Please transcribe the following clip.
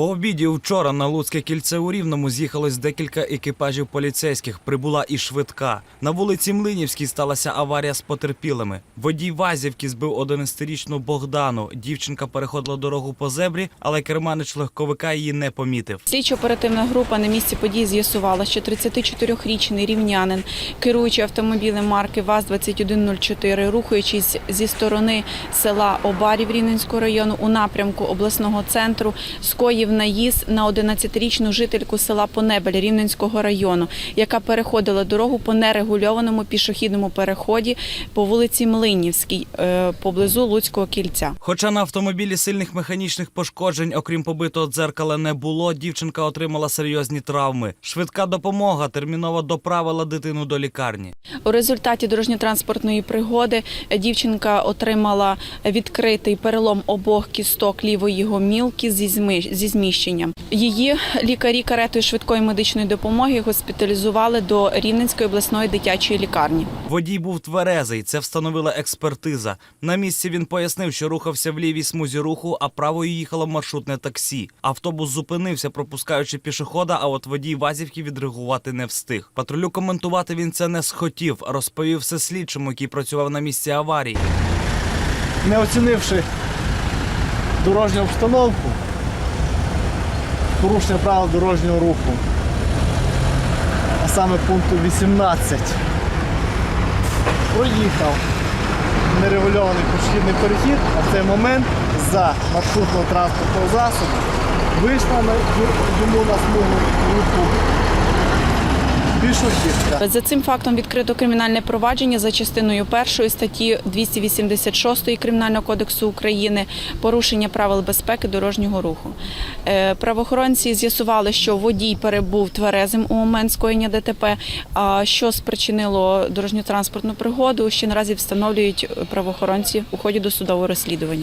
По обіді вчора на Луцьке кільце у Рівному з'їхалось декілька екіпажів поліцейських. Прибула і швидка. На вулиці Млинівській сталася аварія з потерпілими. Водій Вазівки збив 11-річну Богдану. Дівчинка переходила дорогу по зебрі, але керманич легковика її не помітив. Слідчо-оперативна група на місці події з'ясувала, що 34-річний рівнянин, керуючи автомобілем марки ВАЗ-2104, рухаючись зі сторони села Обарів Рівненського району у напрямку обласного центру, скоїв наїзд на 11-річну жительку села Понебель Рівненського району, яка переходила дорогу по нерегульованому пішохідному переході по вулиці Млинівській е, поблизу Луцького кільця. Хоча на автомобілі сильних механічних пошкоджень, окрім побитого дзеркала, не було, дівчинка отримала серйозні травми. Швидка допомога терміново доправила дитину до лікарні. У результаті дорожньо-транспортної пригоди дівчинка отримала відкритий перелом обох кісток лівої гомілки зі зми- зі. Її лікарі каретою швидкої медичної допомоги госпіталізували до Рівненської обласної дитячої лікарні. Водій був тверезий, це встановила експертиза. На місці він пояснив, що рухався в лівій смузі руху, а правою їхало маршрутне таксі. Автобус зупинився, пропускаючи пішохода, а от водій Вазівки відреагувати не встиг. Патрулю коментувати він це не схотів, розповів все слідчому, який працював на місці аварії. не оцінивши дорожню обстановку, порушення правил дорожнього руху, а саме пункту 18, проїхав нерегульований пішохідний перехід, а в цей момент за маршрутного транспортного засобу вийшла на, йому на смугу руху. За цим фактом відкрито кримінальне провадження за частиною першої статті 286 Кримінального кодексу України порушення правил безпеки дорожнього руху. Е, Правоохоронці з'ясували, що водій перебув тверезим у момент скоєння ДТП. А що спричинило дорожньо-транспортну пригоду, ще наразі встановлюють правоохоронці у ході досудового розслідування.